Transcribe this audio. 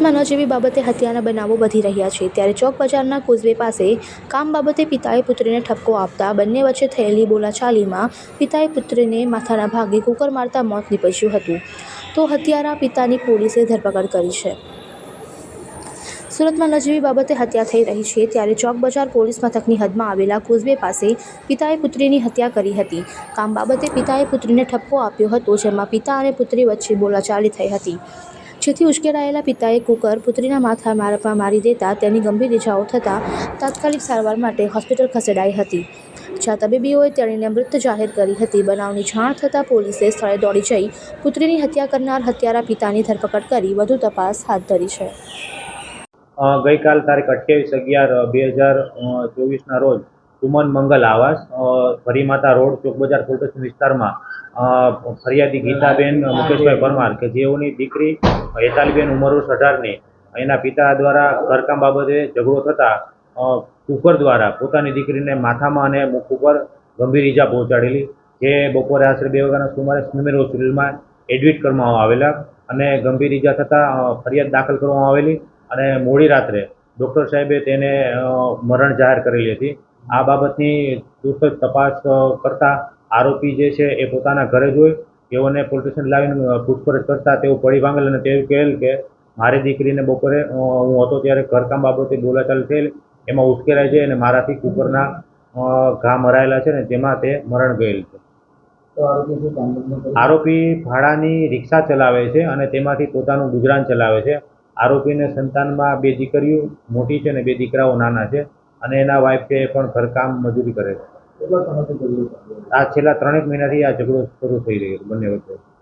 માં જેવી બાબતે હત્યાના બનાવો વધી રહ્યા છે. ત્યારે ચોક બજારના કોઝવે પાસે કામ બાબતે પિતાએ પુત્રીને ઠપકો આપતા બંને વચ્ચે થયેલી બોલાચાલીમાં પિતાએ પુત્રીને માથાના ભાગે કુકર મારતા મોત નીપજ્યું હતું. તો હત્યારા પિતાની પોલીસે ધરપકડ કરી છે. સુરતમાં નજીવી બાબતે હત્યા થઈ રહી છે. ત્યારે ચોક બજાર પોલીસ મથકની હદમાં આવેલા કોઝવે પાસે પિતાએ પુત્રીની હત્યા કરી હતી. કામ બાબતે પિતાએ પુત્રીને ઠપકો આપ્યો હતો, જેમાં પિતા અને પુત્રી વચ્ચે બોલાચાલી થઈ હતી. જેથી ઉશ્કેરાયેલા પિતાએ કુકર પુત્રીના માથા મારવા મારી દેતા તેની ગંભીર ઇજાઓ થતાં તાત્કાલિક સારવાર માટે હોસ્પિટલ ખસેડાઈ હતી. જ્યાં તબીબીઓએ તેણીને મૃત જાહેર કરી હતી. બનાવની જાણ થતાં પોલીસે સ્થળે દોડી જઈ પુત્રીની હત્યા કરનાર હત્યારા પિતાની ધરપકડ કરી વધુ તપાસ હાથ ધરી છે. ગઈકાલ તારીખ અઠ્યાવીસ અગિયાર બે હજાર ચોવીસના રોજ સુમન મંગલ આવાસ અ, ભરીમાતા રોડ ચોક બજાર પોલીસ વિસ્તારમાં ફરિયાદી ગીતાબેન મુકેશભાઈ પરમાર કે જેઓની દીકરી હેતાલીબેન ઉંમર વર્ષ અઢારની એના પિતા દ્વારા ઘરકામ બાબતે ઝઘડો થતાં કુકર દ્વારા પોતાની દીકરીને માથામાં અને મુખ ઉપર ગંભીર ઈજા પહોંચાડેલી, જે બપોરે આશરે બે વાગ્યાના સુમારે સ્મીમેર હોસ્પિટલમાં એડમિટ કરવામાં આવેલા અને ગંભીર ઈજા થતાં ફરિયાદ દાખલ કરવામાં આવેલી અને મોડી રાત્રે ડૉક્ટર સાહેબે તેને મરણ જાહેર કરેલી હતી. આ બાબતની તુરત તપાસ કરતા આરોપી જે છે એ પોતાના ઘરે જોઈ તેઓને પોલીસ સ્ટેશન લાવીને પૂછપરછ કરતા તેઓ પડી ભાંગેલ અને તેઓ કહેલ કે મારી દીકરીને બપોરે હું હતો ત્યારે ઘરકામ બાબતે બોલાચાલ થયેલ. એમાં ઉશ્કેરાય છે અને મારાથી કુકરના ઘા મરાયેલા છે ને તેમાં તે મરણ ગયેલ છે. આરોપી ભાડાની રિક્ષા ચલાવે છે અને તેમાંથી પોતાનું ગુજરાન ચલાવે છે. આરોપીને સંતાનમાં બે દીકરીઓ મોટી છે અને બે દીકરાઓ નાના છે અને એના વાઈફ છે એ પણ ઘરકામ મજૂરી કરે છે. આ છેલ્લા ત્રણેક મહિનાથી આ ઝઘડો શરૂ થઈ રહ્યો બંને વચ્ચે.